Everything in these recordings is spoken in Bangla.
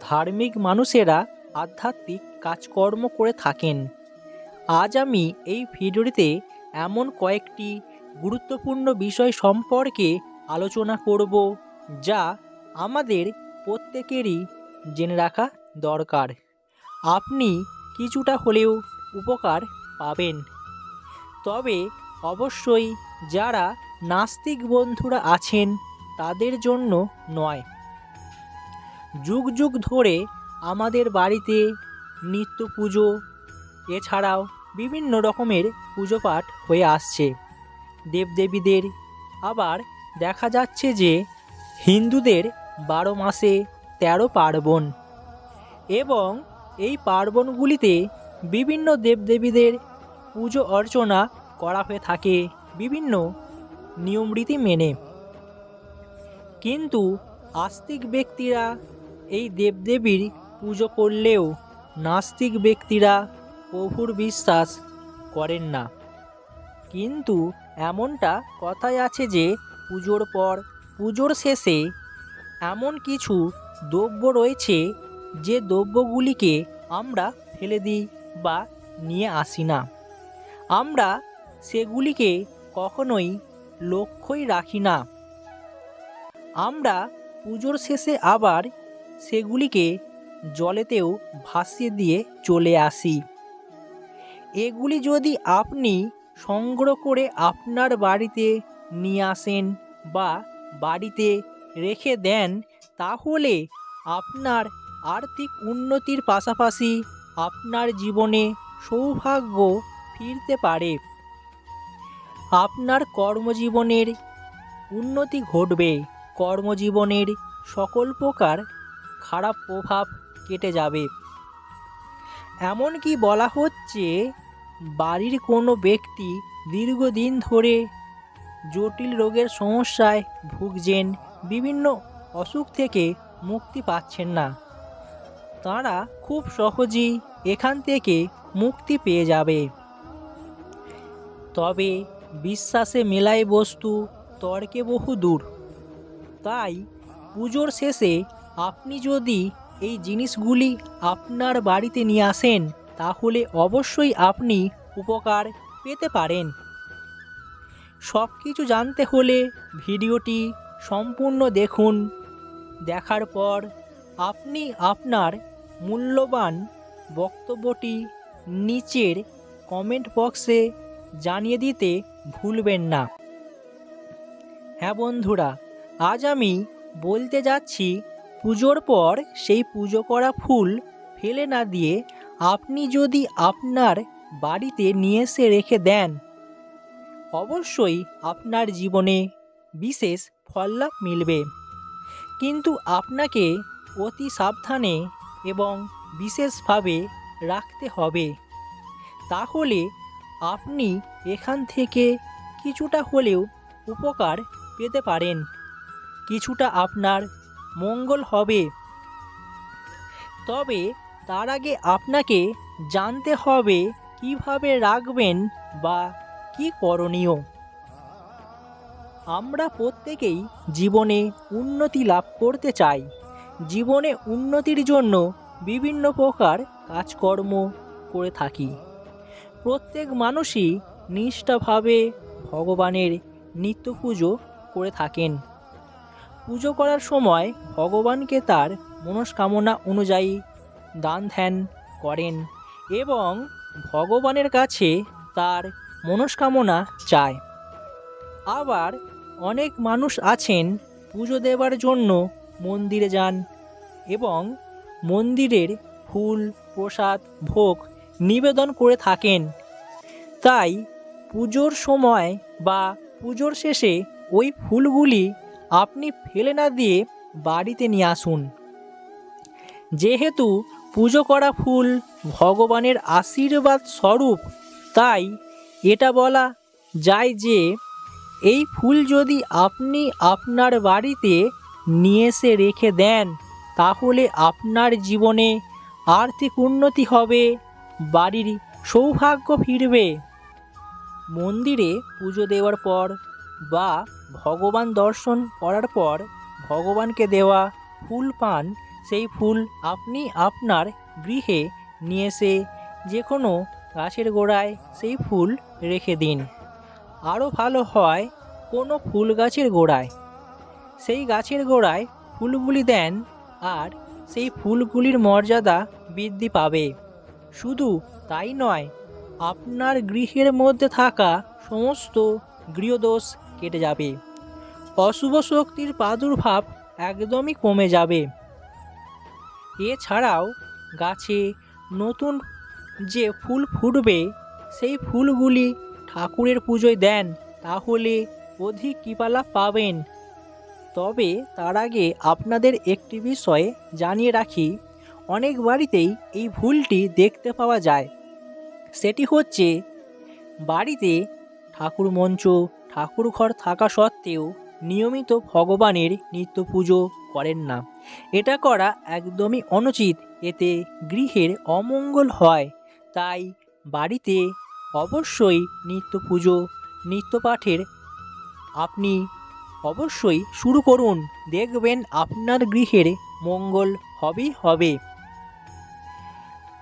ধার্মিক মানুষেরা আধ্যাত্মিক কাজকর্ম করে থাকেন। আজ আমি এই ভিডিওটিতে এমন কয়েকটি গুরুত্বপূর্ণ বিষয় সম্পর্কে আলোচনা করব, যা আমাদের প্রত্যেকেরই জেনে রাখা দরকার। আপনি কিছুটা হলেও উপকার পাবেন। তবে অবশ্যই যারা নাস্তিক বন্ধুরা আছেন, তাদের জন্য নয়। যুগ যুগ ধরে আমাদের বাড়িতে নিত্য পুজো, এছাড়াও বিভিন্ন রকমের পুজো পাঠ হয়ে আসছে। দেবদেবীদের আবার দেখা যাচ্ছে যে হিন্দুদের বারো মাসে তেরো পার্বণ এবং এই পার্বণগুলিতে বিভিন্ন দেবদেবীদের পুজো অর্চনা করা হয়ে থাকে বিভিন্ন নিয়মরীতি মেনে। কিন্তু আস্তিক ব্যক্তিরা এই দেবদেবীর পুজো করলেও নাস্তিক ব্যক্তিরা প্রভুর বিশ্বাস করেন না। কিন্তু এমনটা কথায় আছে যে, পুজোর পর, পুজোর শেষে এমন কিছু দ্রব্য রয়েছে যে দ্রব্যগুলিকে আমরা ফেলে দিই বা নিয়ে আসি না। আমরা সেগুলিকে কখনোই লক্ষ্যই রাখি না। আমরা পুজোর শেষে আবার সেগুলিকে জলেতেও ভাসিয়ে দিয়ে চলে আসি। এগুলি যদি আপনি সংগ্রহ করে আপনার বাড়িতে নিয়ে আসেন বা বাড়িতে রেখে দেন, তাহলে আপনার আর্থিক উন্নতির পাশাপাশি আপনার জীবনে সৌভাগ্য ফিরতে পারে। আপনার কর্মজীবনের উন্নতি ঘটবে। কর্মজীবনের সকল প্রকার খারাপ প্রভাব কেটে যাবে। এমনকি বলা হচ্ছে, বাড়ির কোনো ব্যক্তি দীর্ঘদিন ধরে জটিল রোগের সমস্যায় ভুগছেন, বিভিন্ন অসুখ থেকে মুক্তি পাচ্ছেন না। তারা খুব সহজেই এখান থেকে মুক্তি পেয়ে যাবে। তবে বিশ্বাসে মেলায় বস্তু তর্কে বহু দূর তাই পুজোর শেষে আপনি যদি এই জিনিসগুলি আপনার বাড়িতে নিয়ে আসেন, তাহলে অবশ্যই আপনি উপকার পেতে পারেন। সব কিছু জানতে হলে ভিডিওটি সম্পূর্ণ দেখুন। দেখার পর আপনি আপনার মূল্যবান বক্তব্যটি নিচের কমেন্ট বক্সে জানিয়ে দিতে ভুলবেন না। হ্যাঁ বন্ধুরা, আজ আমি বলতে যাচ্ছি পুজোর পর সেই পুজো করা ফুল ফেলে না দিয়ে আপনি যদি আপনার বাড়িতে নিয়ে এসে রেখে দেন, অবশ্যই আপনার জীবনে বিশেষ ফললাভ মিলবে। কিন্তু আপনাকে অতি সাবধানে এবং বিশেষভাবে রাখতে হবে। তাহলে আপনি এখান থেকে কিছুটা হলেও উপকার পেতে পারেন। কিছুটা আপনার মঙ্গল হবে। তবে তার আগে আপনাকে জানতে হবে কীভাবে রাখবেন বা কি করণীয়। আমরা প্রত্যেকেই জীবনে উন্নতি লাভ করতে চাই। জীবনে উন্নতির জন্য বিভিন্ন প্রকার কাজকর্ম করে থাকি। প্রত্যেক মানুষই নিষ্ঠাভাবে ভগবানের নিত্য পুজো করে থাকেন। পুজো করার সময় ভগবানকে তার মনস্কামনা অনুযায়ী দান ধ্যান করেন এবং ভগবানের কাছে তার মনস্কামনা চায়। আবার অনেক মানুষ আছেন পুজো দেওয়ার জন্য মন্দিরে যান এবং মন্দিরের ফুল, প্রসাদ, ভোগ নিবেদন করে থাকেন। তাই পুজোর সময় বা পুজোর শেষে ওই ফুলগুলি আপনি ফেলে না দিয়ে বাড়িতে নিয়ে আসুন। যেহেতু পুজো করা ফুল ভগবানের আশীর্বাদ স্বরূপ, তাই এটা বলা যায় যে এই ফুল যদি আপনি আপনার বাড়িতে নিয়ে এসে রেখে দেন, তাহলে আপনার জীবনে আর্থিক উন্নতি হবে, বাড়ির সৌভাগ্য ফিরবে। মন্দিরে পুজো দেওয়ার পর বা ভগবান দর্শন করার পর ভগবানকে দেওয়া ফুল পান, সেই ফুল আপনি আপনার গৃহে নিয়ে এসে যে কোনো গাছের গোড়ায় সেই ফুল রেখে দিন। আরও ভালো হয় কোনো ফুল গাছের গোড়ায়। সেই গাছের গোড়ায় ফুলগুলি দেন আর সেই ফুলগুলির মর্যাদা বৃদ্ধি পাবে। শুধু তাই নয়, আপনার গৃহের মধ্যে থাকা সমস্ত গৃহদোষ কেটে যাবে। অশুভ শক্তির প্রাদুর্ভাব একদমই কমে যাবে। এছাড়াও গাছে নতুন যে ফুল ফুটবে, সেই ফুলগুলি ঠাকুরের পুজোয় দেন, তাহলে অধিক কৃপালাভ পাবেন। তবে তার আগে আপনাদের একটি বিষয়ে জানিয়ে রাখি, অনেক বাড়িতেই এই ভুলটি দেখতে পাওয়া যায়। সেটি হচ্ছে, বাড়িতে ঠাকুর মঞ্চ ঠাকুর ঘর থাকা সত্ত্বেও নিয়মিত ভগবানের নিত্য পুজো করেন না। এটা করা একদমই অনুচিত। এতে গৃহের অমঙ্গল হয়। তাই বাড়িতে অবশ্যই নিত্য পুজো নিত্য পাঠের আপনি অবশ্যই শুরু করুন। দেখবেন আপনার গৃহের মঙ্গল হবেই হবে।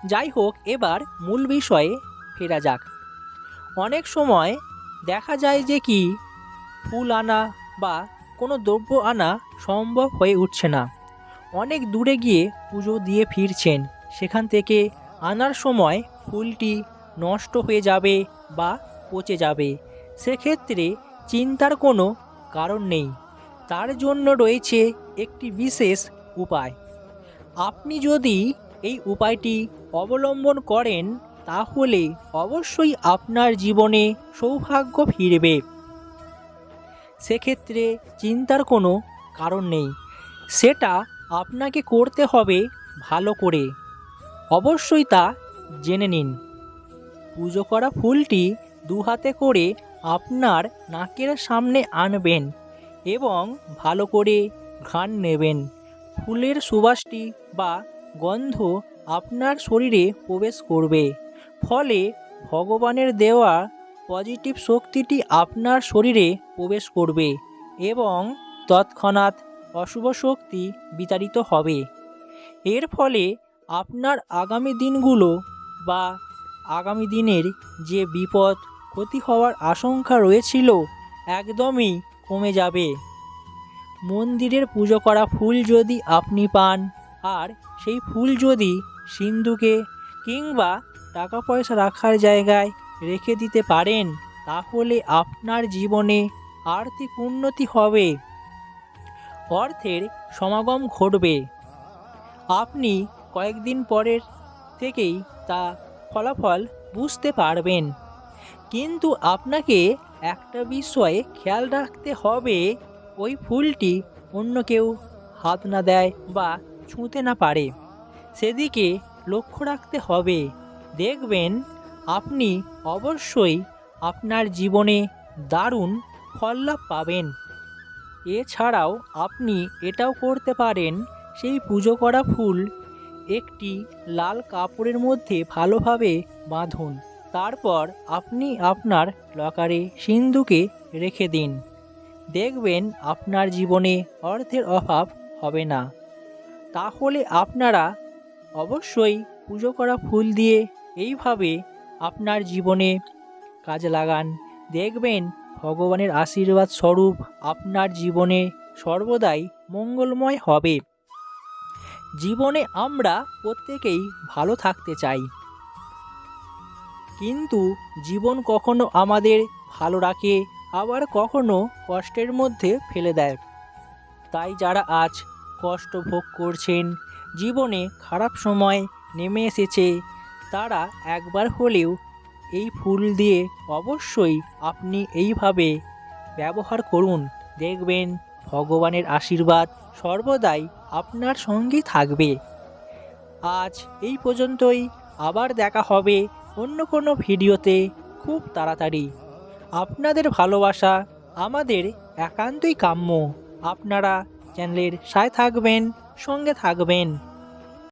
যাই হোক, এবার মূল বিষয়ে ফেরা যাক। অনেক সময় দেখা যায় যে কি, ফুল আনা বা কোনো দ্রব্য আনা সম্ভব হয়ে উঠছে না। অনেক দূরে গিয়ে পুজো দিয়ে ফিরছেন। সেখান থেকে আনার সময় ফুলটি নষ্ট হয়ে যাবে বা পচে যাবে। সেক্ষেত্রে চিন্তার কোনো কারণ নেই। তার জন্য রয়েছে একটি বিশেষ উপায়। আপনি যদি এই উপায়টি অবলম্বন করেন তাহলে অবশ্যই আপনার জীবনে সৌভাগ্য ফিরবে। সেক্ষেত্রে চিন্তার কোনো কারণ নেই। সেটা আপনাকে করতে হবে ভালো করে। অবশ্যই তা জেনে নিন। পুজো করা ফুলটি দু হাতে করে আপনার নাকের সামনে আনবেন এবং ভালো করে ঘ্রাণ নেবেন। ফুলের সুবাসটি বা গন্ধ আপনার শরীরে প্রবেশ করবে। ফলে ভগবানের দেওয়া পজিটিভ শক্তিটি আপনার শরীরে প্রবেশ করবে এবং তৎক্ষণাৎ অশুভ শক্তি বিতাড়িত হবে। এর ফলে আপনার আগামী দিনগুলো বা আগামী দিনের যে বিপদ, ক্ষতি হওয়ার আশঙ্কা রয়েছিল একদমই কমে যাবে। মন্দিরের পুজো করা ফুল যদি আপনি পান, আর সেই ফুল যদি সিন্ধুকে কিংবা টাকা পয়সা রাখার জায়গায় রেখে দিতে পারেন, তাহলে আপনার জীবনে আর্থিক উন্নতি হবে। অর্থের সমাগম ঘটবে। আপনি কয়েকদিন পরের থেকেই তা ফলাফল বুঝতে পারবেন। কিন্তু আপনাকে একটা বিষয়ে খেয়াল রাখতে হবে, ওই ফুলটি অন্য কেউ হাত না দেয় বা ছুঁতে না পারে। সেদিকে লক্ষ্য রাখতে হবে। দেখবেন আপনি অবশ্যই আপনার জীবনে দারুণ ফল লাভ পাবেন। এছাড়াও আপনি এটাও করতে পারেন, সেই পুজো করা ফুল একটি লাল কাপড়ের মধ্যে ভালোভাবে বাঁধুন। তারপর আপনি আপনার লকারে সিন্ধুকে রেখে দিন। দেখবেন আপনার জীবনে অর্থের অভাব হবে না। তাহলে আপনারা অবশ্যই পুজো করা ফুল দিয়ে এইভাবে আপনার জীবনে কাজে লাগান। দেখবেন ভগবানের আশীর্বাদ স্বরূপ আপনার জীবনে সর্বদাই মঙ্গলময় হবে। জীবনে আমরা প্রত্যেকেই ভালো থাকতে চাই। কিন্তু জীবন কখনো আমাদের ভালো রাখে, আবার কখনো কষ্টের মধ্যে ফেলে দেয়। তাই যারা আজ কষ্ট ভোগ করছেন, জীবনে খারাপ সময় নেমে এসেছে তারা একবার হলেও এই ফুল দিয়ে অবশ্যই আপনি এইভাবে ব্যবহার করুন। দেখবেন ভগবানের আশীর্বাদ সর্বদাই আপনার সঙ্গে থাকবে। আজ এই পর্যন্তই। আবার দেখা হবে অন্য কোনো ভিডিওতে খুব তাড়াতাড়ি। আপনাদের ভালোবাসা, আমাদের একান্তই কাম্য। আপনারা চ্যানেলের সায় থাকবেন, সঙ্গে থাকবেন।